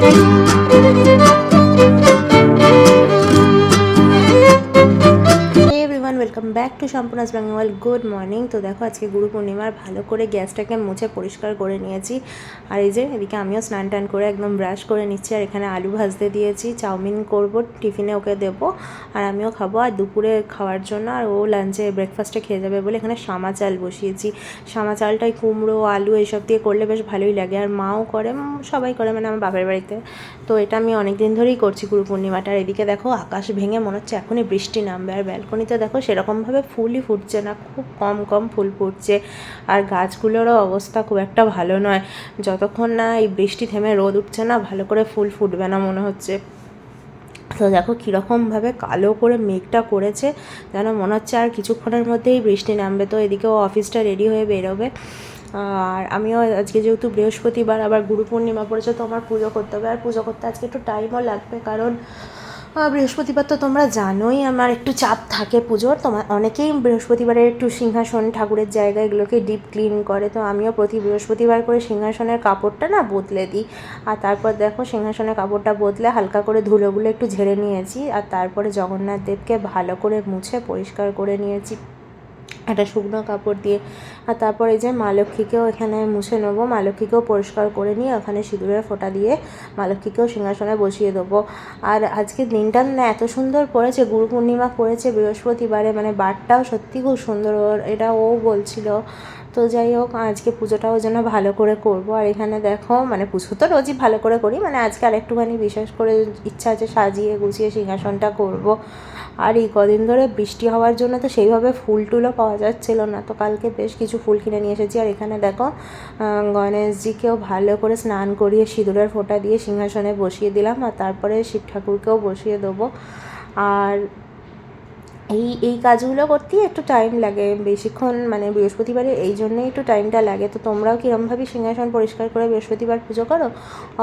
Música back to সম্পূর্ণাস Bengal good morning. তো দেখো, আজকে গুরু পূর্ণিমার ভালো করে গ্যাসটাকে মুছে পরিষ্কার করে নিয়েছি। আর এই যে, এদিকে আমিও স্নান টান করে একদম ব্রাশ করে নিচ্ছি। আর এখানে আলু ভাজতে দিয়েছি। চাউমিন করব টিফিনে ওকে দেবো। আর আমিও খাব। আর দুপুরে খাওয়ার জন্য আর ও লাঞ্চে ব্রেকফাস্টে খেয়ে যাবে বলে এখানে শামা চাল বসিয়েছি। শামা চালটাই কুমড়ো, আলু এইসব দিয়ে করলে বেশ ভালোই লাগে। আর মাও করে সবাই করে মানে আমার বাপের বাড়িতে। তো এটা আমি অনেক দিন ধরেই করছি গুরু পূর্ণিমাটা। আর এদিকে দেখো, আকাশ ভেঙে মনে হচ্ছে এখনই বৃষ্টি নামবে। আর ব্যালকনিতে দেখো সেরকমভাবে ফুলই ফুটছে না, খুব কম কম ফুল ফুটছে। আর গাছগুলোরও অবস্থা খুব একটা ভালো নয়। যতক্ষণ না এই বৃষ্টি থেমে রোদ উঠছে না, ভালো করে ফুল ফুটবে না মনে হচ্ছে। তো দেখো কীরকমভাবে কালো করে মেঘটা করেছে, যেন মনে হচ্ছে আর কিছুক্ষণের মধ্যেই বৃষ্টি নামবে। তো এদিকেও অফিসটা রেডি হয়ে বেরোবে। আর আমিও আজকে যেহেতু বৃহস্পতিবার আবার গুরু পূর্ণিমা পড়েছে, তো আমার পুজো করতে হবে। আর পুজো করতে আজকে একটু টাইমও লাগবে, কারণ বৃহস্পতিবার তো তোমরা জানোই, আমার একটু চাপ থাকে পুজোর। তোমার অনেকেই বৃহস্পতিবারে একটু সিংহাসন ঠাকুরের জায়গা এগুলোকে ডিপ ক্লিন করে। তো আমিও প্রতি বৃহস্পতিবার করে সিংহাসনের কাপড়টা না বদলে দিই। আর তারপর দেখো সিংহাসনের কাপড়টা বদলে হালকা করে ধুলোগুলো একটু ঝেড়ে নিয়েছি। আর তারপরে জগন্নাথ দেবকে ভালো করে মুছে পরিষ্কার করে নিয়েছি। একটা শুকনো কাপড় দিয়ে আর তারপর যে মা লক্ষ্মীকেও এখানে মুছে নেব। মা লক্ষ্মীকেও পরিষ্কার করে নিয়ে ওখানে সিঁদুরের ফোঁটা দিয়ে মা লক্ষ্মীকেও সিংহাসনে বসিয়ে দেবো। আর আজকে দিনটা না এত সুন্দর পড়েছে, গুরু পূর্ণিমা পড়েছে বৃহস্পতিবারে মানে বারটাও সত্যি খুব সুন্দর এটা ও বলছিল। তো যাই হোক, আজকে পুজোটাও যেন ভালো করে করব। আর এখানে দেখো মানে পুজো তো রোজই ভালো করে করি মানে আজকে আরেকটুখানি বিশেষ করে ইচ্ছা আছে সাজিয়ে গুছিয়ে সিংহাসনটা করব। আর এই কদিন ধরে বৃষ্টি হওয়ার জন্য তো সেইভাবে ফুল টুলও পাওয়া যাচ্ছিল না, তো কালকে বেশ কিছু ফুল কিনে নিয়ে এসেছি। আর এখানে দেখো গণেশজিকেও ভালো করে স্নান করিয়ে সিঁদুরের ফোঁটা দিয়ে সিংহাসনে বসিয়ে দিলাম। আর তারপরে শিব ঠাকুরকেও বসিয়ে দেবো। আর এই এই কাজগুলো করতেই একটু টাইম লাগে। বেশিক্ষণ মানে বৃহস্পতিবারে এই জন্যই একটু টাইমটা লাগে। তো তোমরাও কীরমভাবে সিংহাসন পরিষ্কার করে বৃহস্পতিবার পুজো করো?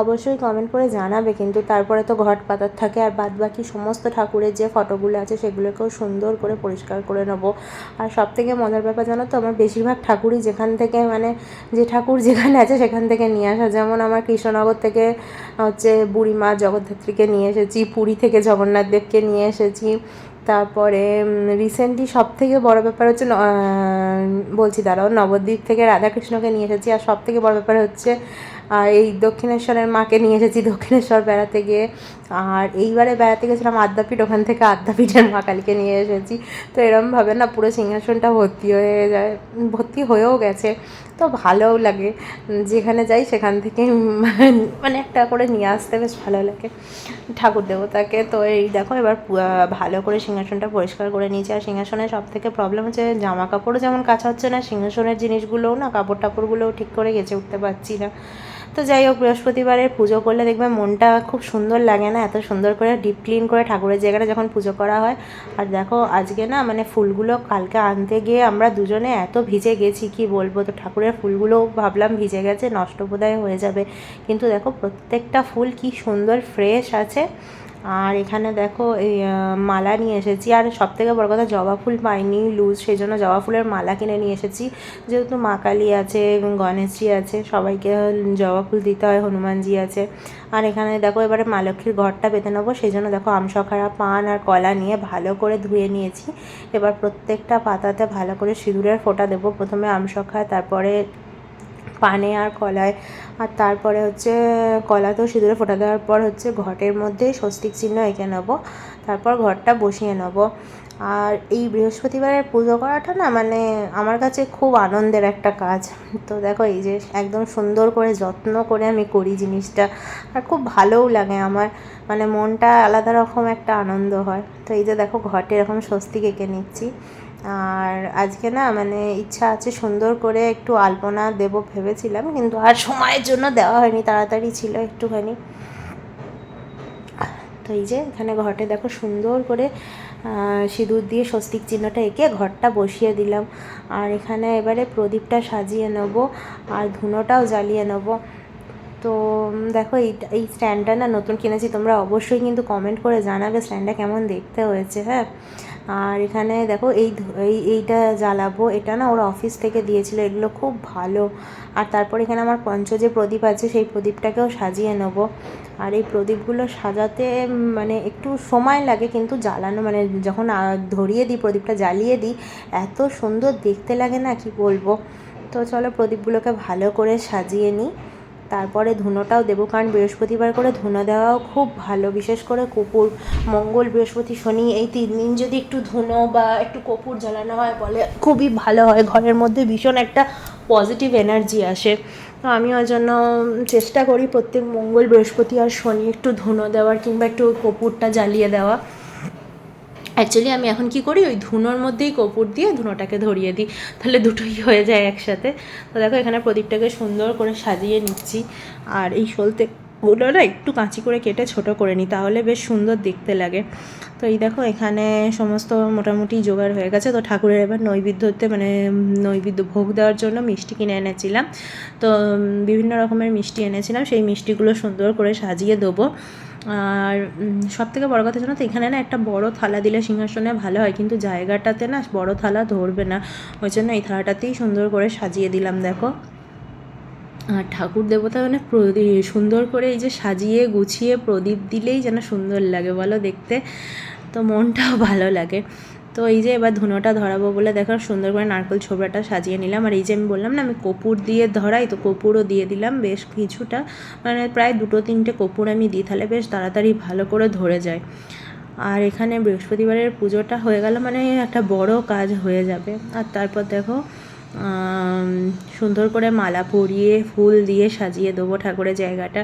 অবশ্যই কমেন্ট করে জানাবে। কিন্তু তারপরে তো ঘট পাতার থাকে। আর বাদ বাকি সমস্ত ঠাকুরের যে ফটোগুলো আছে, সেগুলোকেও সুন্দর করে পরিষ্কার করে নেব। আর সব থেকে মজার ব্যাপার জানো তো, আমার বেশিরভাগ ঠাকুরই যেখান থেকে মানে যে ঠাকুর যেখানে আছে, সেখান থেকে নিয়ে আসা। যেমন আমার কৃষ্ণনগর থেকে হচ্ছে বুড়িমা জগদ্ধাত্রীকে নিয়ে এসেছি, পুরী থেকে জগন্নাথ দেবকে নিয়ে এসেছি। তারপরে রিসেন্টলি সব থেকে বড় ব্যাপার হচ্ছে বলছি দাঁড়াও, নবদ্বীপ থেকে রাধাকৃষ্ণকে নিয়ে এসেছি, আর সব থেকে বড় ব্যাপার হচ্ছে এই দক্ষিণেশ্বরের মাকে নিয়ে এসেছি, দক্ষিণেশ্বর বেড়াতে গিয়ে। আর এইবারে বেড়াতে গেছিলাম আদ্যাপীঠ, ওখান থেকে আদ্যাপীঠের মা কালীকে নিয়ে এসেছি। তো এরমভাবে না পুরো সিংহাসনটা ভর্তি হয়ে যায়, ভর্তি হয়েও গেছে। তো ভালোও লাগে, যেখানে যাই সেখান থেকে মানে একটা করে নিয়ে আসতে বেশ ভালো লাগে ঠাকুর দেবতাকে। তো এই দেখো এবার ভালো করে সিংহাসনটা পরিষ্কার করে নিয়েছি। আর সিংহাসনের সব থেকে প্রবলেম হচ্ছে জামা কাপড়ও যেমন কাছা হচ্ছে না, সিংহাসনের জিনিসগুলোও না কাপড় টাপড়গুলোও ঠিক করে গেছে উঠতে পারছি না। তো যাই হোক, বৃহস্পতিবারের পুজো করলে দেখবে মনটা খুব সুন্দর লাগে না? এত সুন্দর করে ডিপ ক্লিন করে ঠাকুরের জায়গাটা যখন পুজো করা হয়। আর দেখো, আজকে না মানে ফুলগুলো কালকে আনতে গিয়ে আমরা দুজনে এত ভিজে গেছি, কি বলব? তো ঠাকুরের ফুলগুলো ভাবলাম ভিজে গেছে, নষ্ট বোধহয় হয়ে যাবে। কিন্তু দেখো, প্রত্যেকটা ফুল কি সুন্দর ফ্রেশ আছে। আর এখানে দেখো, এই মালা নিয়ে এসেছি। আর সব থেকে বড় কথা, জবা ফুল পাইনি লুজ সেই জন্য জবা ফুলের মালা কিনে নিয়ে এসেছি। যেহেতু মা কালী আছে, গণেশজি আছে, সবাইকে জবা ফুল দিতে হয়, হনুমানজি আছে। আর এখানে দেখো, এবারে মা লক্ষ্মীর ঘরটা পেতে নেব। সেই জন্য দেখো আমসখারা পান আর কলা নিয়ে ভালো করে ধুয়ে নিয়েছি। এবার প্রত্যেকটা পাতাতে ভালো করে সিঁদুরের ফোঁটা দেবো। প্রথমে আমসখা তারপরে পানে আর কলায়। আর তারপরে হচ্ছে কলা তো সিঁদুরে ফোটা দেওয়ার পর হচ্ছে ঘটের মধ্যে স্বস্তিক চিহ্ন এঁকে নেব। তারপর ঘরটা বসিয়ে নেব। আর এই বৃহস্পতিবারের পুজো করাটা না মানে আমার কাছে খুব আনন্দের একটা কাজ। তো দেখো এই যে একদম সুন্দর করে যত্ন করে আমি করি জিনিসটা, আর খুব ভালোও লাগে আমার। মানে মনটা আলাদা রকম একটা আনন্দ হয়। তো এই যে দেখো ঘটে এরকম স্বস্তিক এঁকে নিচ্ছি। আর আজকে না মানে ইচ্ছা আছে সুন্দর করে একটু আলপনা দেবো ভেবেছিলাম, কিন্তু আর সময়ের জন্য দেওয়া হয়নি, তাড়াতাড়ি ছিল একটুখানি। তো এই যে এখানে ঘটে দেখো সুন্দর করে সিঁদুর দিয়ে স্বস্তিক চিহ্নটা এঁকে ঘরটা বসিয়ে দিলাম। আর এখানে এবারে প্রদীপটা সাজিয়ে নেব আর ধুনোটাও জ্বালিয়ে নেব। তো দেখো এই এই স্ট্যান্ডটা না নতুন কিনেছি, তোমরা অবশ্যই কিন্তু কমেন্ট করে জানাবে স্ট্যান্ডটা কেমন দেখতে হয়েছে হ্যাঁ? আর এখানে দেখো এই এই, এইটা জ্বালাবো, এটা না ওরা অফিস থেকে দিয়েছিল, এগুলো খুব ভালো। আর তারপর এখানে আমার পঞ্চ যে প্রদীপ আছে, সেই প্রদীপটাকেও সাজিয়ে নেব। আর এই প্রদীপগুলো সাজাতে মানে একটু সময় লাগে, কিন্তু জ্বালানো মানে যখন ধরিয়ে দিই, প্রদীপটা জ্বালিয়ে দিই, এত সুন্দর দেখতে লাগে না, কি বলব? তো চলো প্রদীপগুলোকে ভালো করে সাজিয়ে নিই। তারপরে ধুনোটাও দেবো, কারণ বৃহস্পতিবার করে ধুনো দেওয়াও খুব ভালো, বিশেষ করে কপুর মঙ্গল, বৃহস্পতি, শনি এই তিন দিন যদি একটু ধুনো বা একটু কপুর জ্বালানো হয় বলে খুবই ভালো হয়। ঘরের মধ্যে ভীষণ একটা পজিটিভ এনার্জি আসে। তো আমি ওই জন্য চেষ্টা করি প্রত্যেক মঙ্গল, বৃহস্পতি আর শনি একটু ধুনো দেওয়ার কিংবা একটু কপুরটা জ্বালিয়ে দেওয়া। অ্যাকচুয়ালি আমি এখন কি করি? ওই ধুনোর মধ্যেই কপুর দিয়ে ধুনোটাকে ধরিয়ে দিই। তাহলে দুটোই হয়ে যায় একসাথে। তো দেখো, এখানে প্রদীপটাকে সুন্দর করে সাজিয়ে নিচ্ছি। আর এই সলতে গুলো না একটু কাঁচি করে কেটে ছোট করে নিই, তাহলে বেশ সুন্দর দেখতে লাগে। তো এই দেখো, এখানে সমস্ত মোটামুটি জোগাড় হয়ে গেছে। তো ঠাকুরের এবার নৈবেদ্যতে মানে নৈবেদ্য ভোগ দেওয়ার জন্য মিষ্টি কিনে এনেছিলাম। তো বিভিন্ন রকমের মিষ্টি এনেছিলাম। সেই মিষ্টিগুলো সুন্দর করে সাজিয়ে দেবো। আর সব থেকে বড়ো কথা জানো তো, এখানে না একটা বড় থালা দিলে সিংহাসনে ভালো হয়, কিন্তু জায়গাটাতে না বড় থালা ধরবে না। ওই জন্য এই থালাটাতেই সুন্দর করে সাজিয়ে দিলাম, দেখো। আর ঠাকুর দেবতা মানে সুন্দর করে এই যে সাজিয়ে গুছিয়ে প্রদীপ দিলেই যেন সুন্দর লাগে, বলো দেখতে। তো মনটাও ভালো লাগে। তো এই যে এবার ধুনোটা ধরাবো বলে দেখো সুন্দর করে নারকেল ছোবড়াটা সাজিয়ে নিলাম। আর এই যে আমি বললাম না, আমি কপুর দিয়ে ধরাই, তো কপুরও দিয়ে দিলাম বেশ কিছুটা। মানে প্রায় দুটো তিনটে কপুর আমি দিই, তাহলে বেশ তাড়াতাড়ি ভালো করে ধরে যায়। আর এখানে বৃহস্পতিবারের পুজোটা হয়ে গেল মানে একটা বড় কাজ হয়ে যাবে। আর তারপর দেখো সুন্দর করে মালা পরিয়ে, ফুল দিয়ে সাজিয়ে দেবো ঠাকুরের জায়গাটা।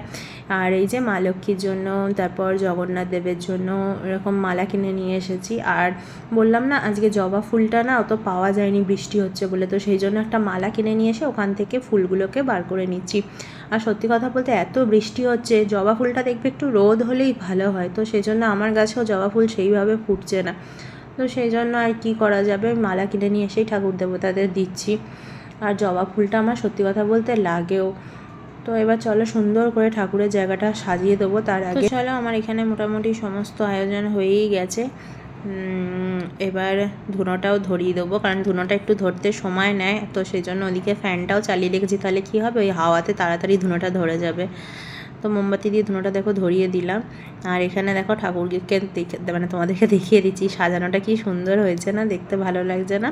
আর এই যে মা লক্ষ্মীর জন্য, তারপর জগন্নাথ দেবের জন্য এরকম মালা কিনে নিয়ে এসেছি। আর বললাম না, আজকে জবা ফুলটা না অত পাওয়া যায়নি, বৃষ্টি হচ্ছে বলে। তো সেই জন্য একটা মালা কিনে নিয়ে এসে ওখান থেকে ফুলগুলোকে বার করে নিচ্ছি। আর সত্যি কথা বলতে এত বৃষ্টি হচ্ছে, জবা ফুলটা দেখবে একটু রোদ হলেই ভালো হয়। তো সেই জন্য আমার গাছেও জবা ফুল সেইভাবে ফুটছে না। তো সেই জন্য আর কি করা যাবে? মালা কিনে নিয়ে এসেই ঠাকুর দেবতাদের দিচ্ছি। আর জবা ফুলটা আমার সত্যি কথা বলতে লাগেও। তো এবার চলো সুন্দর করে ঠাকুরের জায়গাটা সাজিয়ে দেবো। তার আগে চলো আমার এখানে মোটামুটি সমস্ত আয়োজন হয়েই গেছে। এবার ধুনোটাও ধরিয়ে দেবো। কারণ ধুনোটা একটু ধরতে সময় নেয়। তো সেই জন্য ওদিকে ফ্যানটাও চালিয়ে রেখেছি। তাহলে কী হবে? ওই হাওয়াতে তাড়াতাড়ি ধুনোটা ধরে যাবে। তো মোমবাতি দিয়ে ধুনোটা দেখো ধরিয়ে দিলাম। আর এখানে দেখো ঠাকুরকে দেখে মানে তোমাদেরকে দেখিয়ে দিচ্ছি, সাজানোটা কি সুন্দর হয়েছে না, দেখতে ভালো লাগছে না।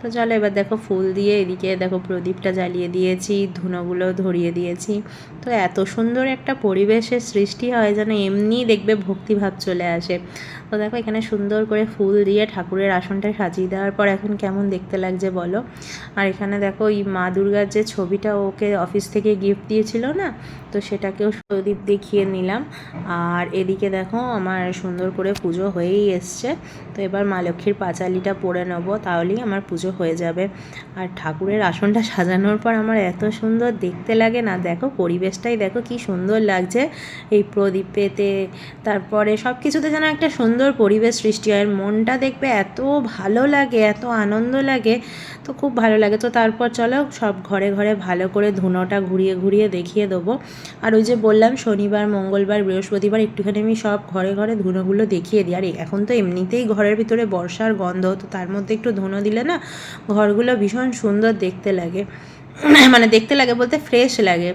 তো চলো এবার দেখো ফুল দিয়ে এদিকে দেখো প্রদীপটা জ্বালিয়ে দিয়েছি, ধুনোগুলো ধরিয়ে দিয়েছি। তো এত সুন্দর একটা পরিবেশের সৃষ্টি হয় যেন এমনিই দেখবে ভক্তিভাব চলে আসে। তো দেখো এখানে সুন্দর করে ফুল দিয়ে ঠাকুরের আসনটা সাজিয়ে দেওয়ার পর এখন কেমন দেখতে লাগছে বলো? আর এখানে দেখো এই মা দুর্গার যে ছবিটা ওকে অফিস থেকে গিফট দিয়েছিল না, তো সেটাকেও প্রদীপ দেখিয়ে নিলাম। আর এদিকে দেখো আমার সুন্দর করে পুজো হয়েই এসছে। তো এবার মা লক্ষ্মীর পাঁচালিটা পরে নেব, তাহলেই আমার পুজো হয়ে যাবে। আর ঠাকুরের আসনটা সাজানোর পর আমার এত সুন্দর দেখতে লাগে না। দেখো পরিবেশটাই দেখো কি সুন্দর লাগছে এই প্রদীপেতে তারপরে সব কিছুতে যেন একটা সুন্দর পরিবেশ সৃষ্টি হয়। মনটা দেখবে এত ভালো লাগে, এত আনন্দ লাগে। তো খুব ভালো লাগে। তো তারপর চলো সব ঘরে ঘরে ভালো করে ধুনোটা ঘুরিয়ে ঘুরিয়ে দেখিয়ে দেবো। আর ওই যে বললাম শনিবার, মঙ্গলবার, বৃহস্পতিবার একটুখানি আমি সব ঘরে ঘরে ধুনোগুলো দেখিয়ে দিই। আর এখন তো এমনিতেই ঘরের ভিতরে বর্ষার গন্ধ, তো তার মধ্যে একটু ধুনো দিলে না, ঘরগুলো ভীষণ সুন্দর দেখতে লাগে। মানে দেখতে লাগে বলতে ফ্রেশ লাগে।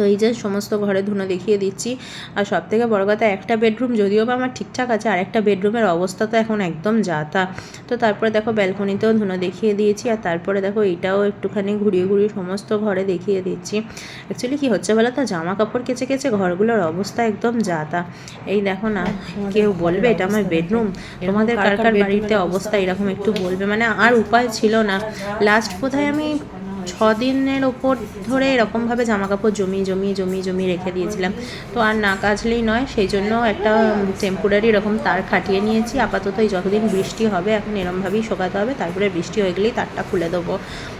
তো এই যে সমস্ত ঘরে ধুনো দেখিয়ে দিচ্ছি। আর সব থেকে বড় কথা একটা বেডরুম যদিও বা আমার ঠিকঠাক আছে আর একটা বেডরুমের অবস্থা তো এখন একদম যাতা। তো তারপরে দেখো ব্যালকনিতেও ধুনো দেখিয়ে দিয়েছি আর তারপরে দেখো এটাও একটুখানি ঘুরিয়ে ঘুরিয়ে সমস্ত ঘরে দেখিয়ে দিচ্ছি। অ্যাকচুয়ালি কি হচ্ছে বলো তো জামা কাপড় কেচে কেচে ঘরগুলোর অবস্থা একদম যাতা। এই দেখো না কেউ বলবে এটা আমার বেডরুম? তোমাদের কার কার বাড়িতে অবস্থা এরকম একটু বলবে? মানে আর উপায় ছিল না। লাস্ট বোধহয় আমি দিনের ওপর ধরে এরকমভাবে জামা কাপড় জমিয়ে জমিয়ে জমিয়ে জমিয়ে রেখে দিয়েছিলাম। তো আর না কাচলেই নয় সেই জন্য একটা টেম্পোরারি এরকম তার খাটিয়ে নিয়েছি। আপাতত এই যতদিন বৃষ্টি হবে এখন এরমভাবেই শোকাতে হবে। তারপরে বৃষ্টি হয়ে গেলেই তারটা খুলে দেবো।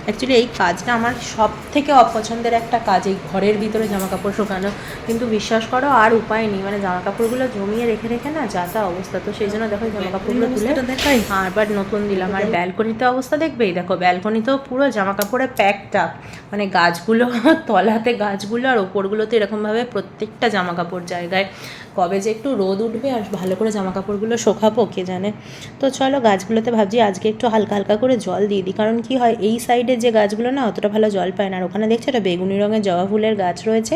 অ্যাকচুয়ালি এই কাজটা আমার সব থেকে অপছন্দের একটা কাজ এই ঘরের ভিতরে জামা কাপড় শোকানো। কিন্তু বিশ্বাস করো আর উপায় নেই। মানে জামা কাপড়গুলো জমিয়ে রেখে রেখে না যা তা অবস্থা। তো সেই জন্য দেখো জামা কাপড়গুলো তুলে দেখাই। আবার নতুন দিলাম। আর ব্যালকনিতে অবস্থা দেখবে? এই দেখো ব্যালকনিতেও পুরো জামা কাপড়ে প্যাক একটা মানে গাছগুলো, তলাতে গাছগুলো আর ওপরগুলোতে এরকমভাবে প্রত্যেকটা জামা কাপড় জায়গায়। কবে যে একটু রোদ উঠবে আর ভালো করে জামা কাপড়গুলো শোকাবো, কে জানে? তো চলো গাছগুলোতে ভাবছি আজকে একটু হালকা হালকা করে জল দিয়ে দিই, কারণ কি হয়, এই সাইডে যে গাছগুলো না অতটা ভালো জল পায় না। আর ওখানে দেখছ একটা বেগুনি রঙের জবা ফুলের গাছ রয়েছে,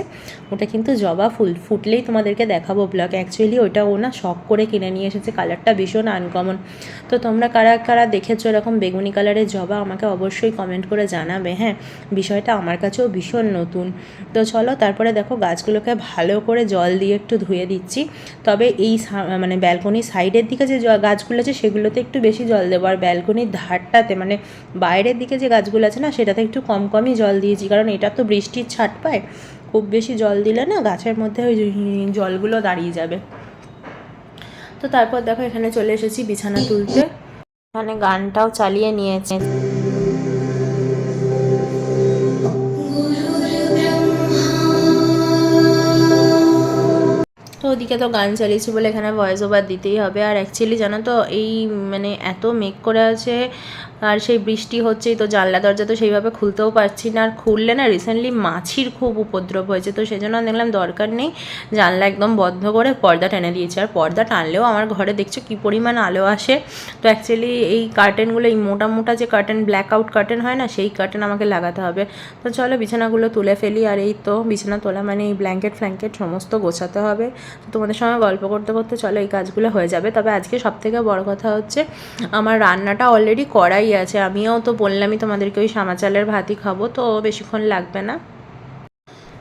ওটা কিন্তু জবা ফুল। ফুটলেই তোমাদেরকে দেখাবো ব্লগ অ্যাকচুয়ালি ওটা ও না শখ করে কিনে নিয়ে এসেছে কালারটা ভীষণ আনকমন তো তোমরা কারা কারা দেখেছ এরকম বেগুনি কালারের জবা, আমাকে অবশ্যই কমেন্ট করে জানাবে হ্যাঁ? বিষয়টা আমার কাছেও ভীষণ নতুন। তো চলো তারপরে দেখো গাছগুলোকে ভালো করে জল দিয়ে একটু ধুয়ে দিচ্ছি। তবে এই মানে ব্যালকনির সাইডের দিকে যে গাছগুলো আছে সেগুলোতে একটু বেশি জল দেবো। আর ব্যালকনির ধারটাতে মানে বাইরের দিকে যে গাছগুলো আছে না, সেটাতে একটু কম কমই জল দিয়েছি। কারণ এটা তো বৃষ্টির ছাট পায়। খুব বেশি জল দিলে না গাছের মধ্যে ওই জলগুলো দাঁড়িয়ে যাবে। তো তারপর দেখো এখানে চলে এসেছি বিছানা তুলতে। এখানে গানটাও চালিয়ে নিয়েছে। ওদিকে তো গান চালিয়েছি বলে এখানে ভয়েস ওভার দিতেই হবে। আর অ্যাকচুয়ালি জানো তো, এই মানে এত মেক করে আছে আর সেই বৃষ্টি হচ্ছেই তো জানলা দরজা তো সেইভাবে খুলতেও পারছি না। আর খুললে না রিসেন্টলি মাছির খুব উপদ্রব হয়েছে, তো সেই জন্য দেখলাম দরকার নেই। জানলা একদম বন্ধ করে পর্দা টেনে দিয়েছে। আর পর্দা টানলেও আমার ঘরে দেখছ কী পরিমাণ আলো আসে। তো অ্যাকচুয়ালি এই কার্টেনগুলো এই মোটা মোটা যে কার্টেন ব্ল্যাক আউট কার্টেন হয় না, সেই কার্টেন আমাকে লাগাতে হবে। তো চলো বিছানাগুলো তুলে ফেলি। আর এই তো বিছানা তোলা মানে এই ব্ল্যাঙ্কেট ফ্ল্যাঙ্কেট সমস্ত গোছাতে হবে। তো তোমাদের সঙ্গে গল্প করতে করতে চলো এই কাজগুলো হয়ে যাবে। তবে আজকে সব থেকে বড় কথা হচ্ছে, আমার রান্নাটা অলরেডি করাই আছে। আমিও তো বললামই তোমাদেরকে ওই সামা চালের ভাতই খাব তো বেশিক্ষণ লাগবে না।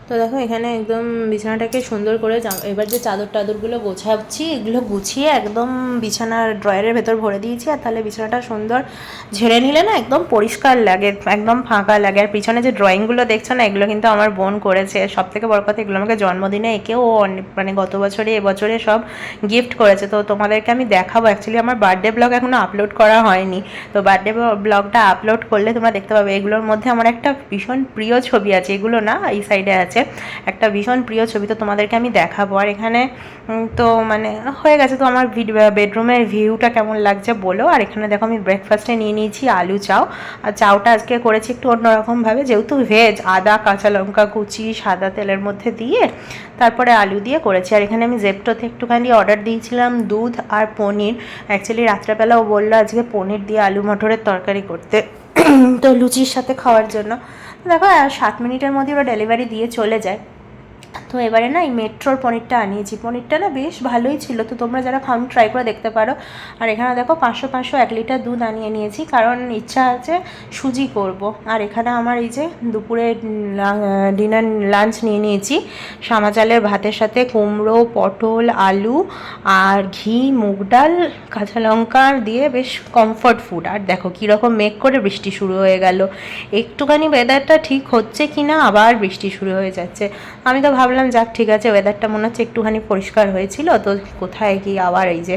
তো দেখো, এখানে একদম বিছানাটাকে সুন্দর করে এবার যে চাদর টাদরগুলো গোছাচ্ছি, এগুলো গুছিয়ে একদম বিছানার ড্রয়ারের ভেতর ভরে দিয়েছি। আর তাহলে বিছানাটা সুন্দর ঝেড়ে নিলে না একদম পরিষ্কার লাগে, একদম ফাঁকা লাগে। আর পিছনে যে ড্রয়িংগুলো দেখছ না, এগুলো কিন্তু আমার বোন করেছে। সব থেকে বড় কথা, এগুলো আমাকে জন্মদিনে একেও মানে গত বছরে এবছরে সব গিফট করেছে। তো তোমাদেরকে আমি দেখাবো। অ্যাকচুয়ালি আমার বার্থডে ব্লগ এখনও আপলোড করা হয়নি। তো বার্থডে ব্লগটা আপলোড করলে তোমরা দেখতে পাবে। এগুলোর মধ্যে আমার একটা ভীষণ প্রিয় ছবি আছে। এগুলো না, এই সাইডে আছে। একটা ভীষণ প্রিয় ছবি তো তোমাদেরকে আমি দেখাবো। আর এখানে তো মানে হয়ে গেছে তো আমার বেডরুমের ভিউটা কেমন লাগছে বলো। আর এখানে দেখো আমি ব্রেকফাস্টে নিয়ে নিয়েছি আলু চাও। আর চাউটা আজকে করেছি একটু অন্যরকমভাবে যেহেতু ভেজ আদা, কাঁচা লঙ্কা কুচি, সাদা তেলের মধ্যে দিয়ে তারপরে আলু দিয়ে করেছি। আর এখানে আমি জেপটোতে একটুখানি অর্ডার দিয়েছিলাম দুধ আর পনির। অ্যাকচুয়ালি রাত্রেবেলা ও বলল আজকে পনির দিয়ে আলু মটরের তরকারি করতে। তো লুচির সাথে খাওয়ার জন্য। দেখো সাত মিনিটের মধ্যে ওরা ডেলিভারি দিয়ে চলে যায়। তো এবারে না এই মেট্রোর পনিরটা আনিয়েছি। পনিরটা না বেশ ভালোই ছিল। তো তোমরা যারা খাও ট্রাই করে দেখতে পারো। আর এখানে দেখো পাঁচশো পাঁচশো এক লিটার দুধ আনিয়ে নিয়েছি। কারণ ইচ্ছা আছে সুজি করব। আর এখানে আমার এই যে দুপুরে ডিনার লাঞ্চ নিয়ে নিয়েছি। সামা চালের ভাতের সাথে কুমড়ো, পটল, আলু আর ঘি, মুগ ডাল, কাঁচা লঙ্কা দিয়ে বেশ কমফর্ট ফুড আর দেখো কীরকম মেঘ করে বৃষ্টি শুরু হয়ে গেল। একটুখানি ওয়েদারটা ঠিক হচ্ছে কি না আবার বৃষ্টি শুরু হয়ে যাচ্ছে। আমি তো ভাবলাম, যাক ঠিক আছে ওয়েদারটা মনে হচ্ছে একটুখানি পরিষ্কার হয়েছিল, তো কোথায় কি আবার এই যে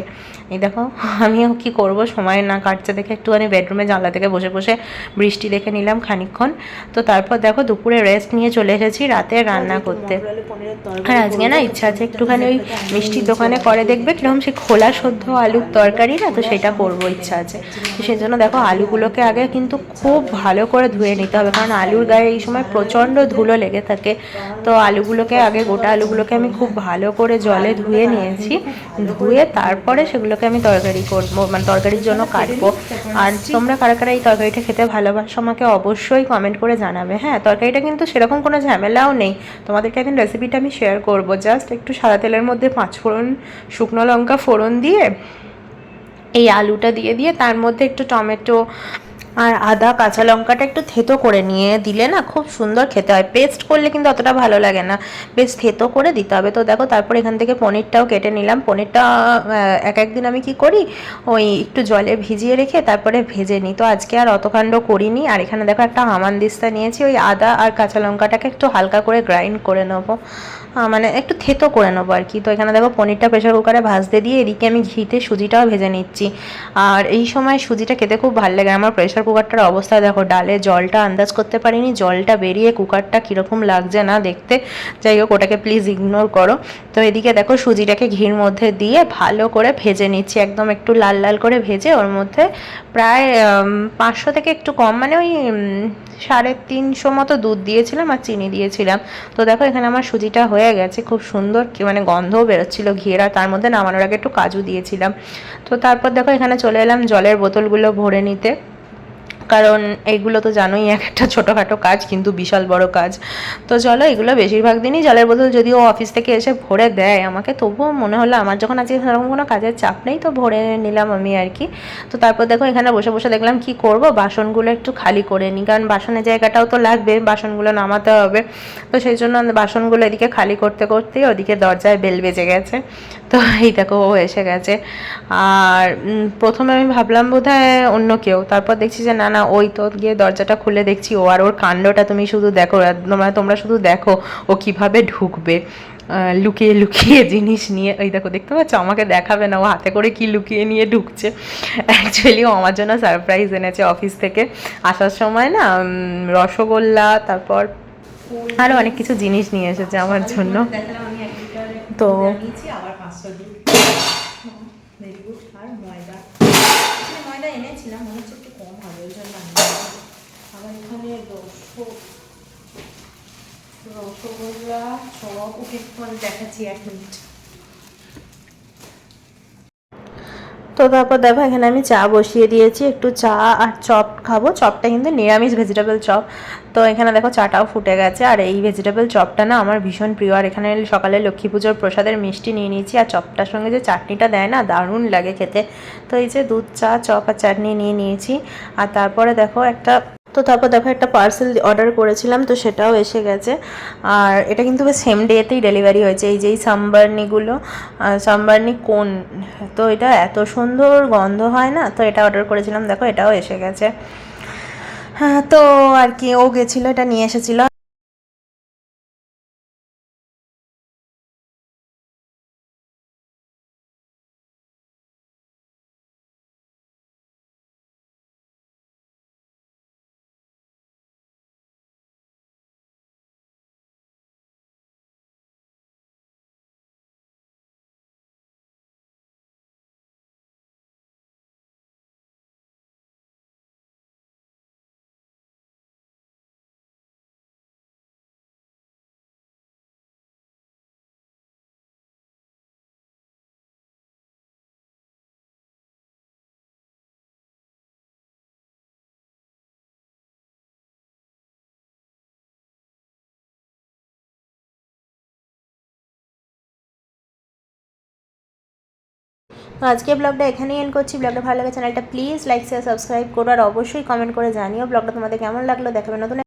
এই দেখো আমিও কি করব? সময় না কাটছে দেখে একটুখানি বেডরুমে জানলা থেকে বসে বসে বৃষ্টি দেখে নিলাম খানিকক্ষণ। তো তারপর দেখো দুপুরে রেস্ট নিয়ে চলে এসেছি রাতে রান্না করতে। আর আজকে না ইচ্ছা আছে একটুখানি ওই মিষ্টির দোকানে করে দেখবে। কীরকম সে খোলা সদ্য আলুর তরকারি না তো সেটা করব ইচ্ছা আছে। তো সেই জন্য দেখো আলুগুলোকে আগে কিন্তু খুব ভালো করে ধুয়ে নিতে হবে কারণ আলুর গায়ে এই সময় প্রচণ্ড ধুলো লেগে থাকে। তো আলুগুলোকে আগে গোটা আলুগুলোকে আমি খুব ভালো করে জলে ধুয়ে নিয়েছি। ধুয়ে তারপরে সেগুলোকে আমি তরকারি করব মানে তরকারির জন্য কাটবো। আর তোমরা কারা কারা এই তরকারিটা খেতে ভালোবাসো আমাকে অবশ্যই কমেন্ট করে জানাবে। হ্যাঁ তরকারিটা কিন্তু সেরকম কোনো ঝামেলাও নেই। তোমাদেরকে একদিন রেসিপিটা আমি শেয়ার করব। জাস্ট একটু সাদা তেলের মধ্যে পাঁচ ফোড়ন শুকনো লঙ্কা ফোড়ন দিয়ে, এই আলুটা দিয়ে দিয়ে তার মধ্যে একটু টমেটো আর আদা, কাঁচা লঙ্কাটা একটু থেতো করে নিয়ে দিলে না খুব সুন্দর খেতে হয়। পেস্ট করলে কিন্তু অতটা ভালো লাগে না। বেশ থেতো করে দিতে হবে। তো দেখো, তারপর এখান থেকে পনিরটাও কেটে নিলাম। পনিরটা এক একদিন আমি কি করি? ওই একটু জলে ভিজিয়ে রেখে তারপরে ভেজে নিই। তো আজকে আর অত কাণ্ড করিনি। আর এখানে দেখো একটা হামানদিস্তা নিয়েছি। ওই আদা আর কাঁচা লঙ্কাটাকে একটু হালকা করে গ্রাইন্ড করে নেব। মানে একটু থেতো করে নেব আর কি। তো এখানে দেখো পনিরটা প্রেশার কুকারে ভাজতে দিয়ে এদিকে আমি ঘিতে সুজিটাও ভেজে নিচ্ছি। আর এই সময় সুজিটা খেতে খুব ভালো লাগে। আমার প্রেশার কুকারটার অবস্থা দেখো, ডালে জলটা আন্দাজ করতে পারিনি, জলটা বেরিয়ে কুকারটা কীরকম লাগছে না দেখতে। যাই হোক, ওটাকে প্লিজ ইগনোর করো। তো এদিকে দেখো সুজিটাকে ঘির মধ্যে দিয়ে ভালো করে ভেজে নিচ্ছি। একদম একটু লাল লাল করে ভেজে ওর মধ্যে প্রায় পাঁচশো থেকে একটু কম মানে ওই সাড়ে তিনশো মতো দুধ দিয়েছিলাম আর চিনি দিয়েছিলাম। তো দেখো এখানে আমার সুজিটা হয়ে গেছে, খুব সুন্দর কি মানে গন্ধও বেরোচ্ছিলো ঘিয়ের, আর তার মধ্যে নামানোর আগে একটু কাজু দিয়েছিলাম। তো তারপর দেখো এখানে চলে এলাম জলের বোতলগুলো ভরে নিতে। কারণ এইগুলো তো জানোই, এক একটা ছোটোখাটো কাজ কিন্তু বিশাল বড় কাজ। তো চলো, এগুলো বেশিরভাগ দিনই জলের বোতল যদিও অফিস থেকে এসে ভরে দেয় আমাকে, তবুও মনে হলো আমার যখন আজকে সেরকম কোনো কাজের চাপ নেই, তো ভরে নিলাম আমি আর কি। তো তারপর দেখো, এখানে বসে বসে দেখলাম কি করব, বাসনগুলো একটু খালি করে নিই, কারণ বাসনের জায়গাটাও তো লাগবে, বাসনগুলো নামাতে হবে। তো সেই জন্য বাসনগুলো এদিকে খালি করতে করতেই ওদিকে দরজায় বেল বেজে গেছে। তো এই দেখো, ও এসে গেছে। আর প্রথমে আমি ভাবলাম বোধ অন্য কেউ। তারপর দেখছি যে, না না, ওই তো গিয়ে দরজাটা খুলে দেখছি ও আর ওর কাণ্ডটা তুমি শুধু দেখো তোমরা তোমরা শুধু দেখো ও কীভাবে ঢুকবে। লুকিয়ে লুকিয়ে জিনিস নিয়ে ওই দেখো, দেখতে পাচ্ছ? আমাকে দেখাবে না, ও হাতে করে কি লুকিয়ে নিয়ে ঢুকছে। অ্যাকচুয়ালি ও আমার জন্য সারপ্রাইজ এনেছে অফিস থেকে। আসার সময় না রসগোল্লা, তারপর আরও অনেক কিছু জিনিস নিয়ে এসেছে আমার জন্য। তো আবার ভেরি গুড আর ময়দা। এখানে ময়দা এনেছিলাম মনে হচ্ছে একটু কম হবে ওই জন্য। আবার এখানে রস রসগোল্লা সব ওকে পরে দেখাচ্ছি এক মিনিট। তো তারপর দেখো, এখানে আমি চা বসিয়ে দিয়েছি, একটু চা আর চপ খাব। চপটা কিন্তু নিরামিষ ভেজিটেবল চপ। তো এখানে দেখো, চাটাও ফুটে গেছে। আর এই ভেজিটেবল চপটা না আমার ভীষণ প্রিয়। আর এখানে সকালে লক্ষ্মী পুজোর প্রসাদের মিষ্টি নিয়ে নিয়েছি। আর চপটার সঙ্গে যে চাটনিটা দেয় না, দারুণ লাগে খেতে। তো এই যে দুধ, চা, চপ আর চাটনি নিয়ে নিয়েছি। আর তারপরে দেখো, একটা তো তারপর দেখো একটা পার্সেল অর্ডার করেছিলাম, তো সেটাও এসে গেছে। আর এটা কিন্তু সেম ডেতেই ডেলিভারি হয়েছে। এই যেই সাম্বারনিগুলো সাম্বারনি কোন? তো এটা এত সুন্দর গন্ধ হয় না? তো এটা অর্ডার করেছিলাম, দেখো এটাও এসে গেছে। হ্যাঁ তো আর কি, ও গেছিল, এটা নিয়ে এসেছিল। তো আজকে ব্লগটা এখানেই এন্ড করছি। ব্লগটা ভালো লাগে চ্যানেলটা প্লিজ লাইক শেয়ার সাবস্ক্রাইব করো আর অবশ্যই কমেন্ট করে জানিও। ব্লগটা তোমাদের কেমন লাগল? দেখাবে নতুন